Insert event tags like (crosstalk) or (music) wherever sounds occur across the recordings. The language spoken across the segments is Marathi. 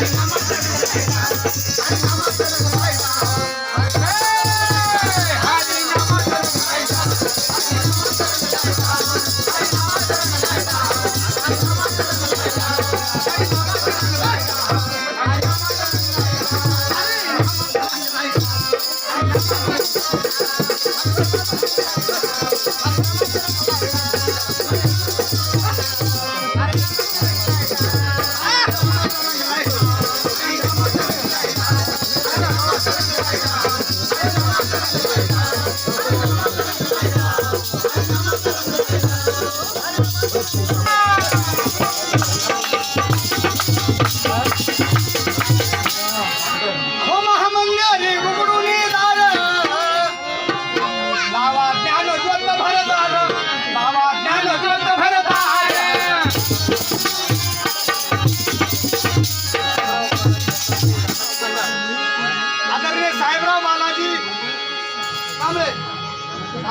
Mama.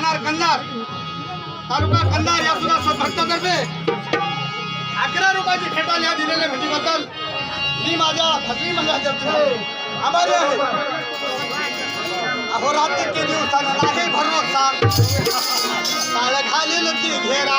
राहणार कन्नार तालुका कन्नार या सुद्धा भक्तातर्फे अकरा रुपयाची खेटाल या दिलेल्या भेटीबद्दल मी माझ्या भजनी मंडळाच्या म्हणजे आभारी आहे. अहोरात्र के दिवसानं नाही भरोसा काळ (laughs) घालील ती घेरा.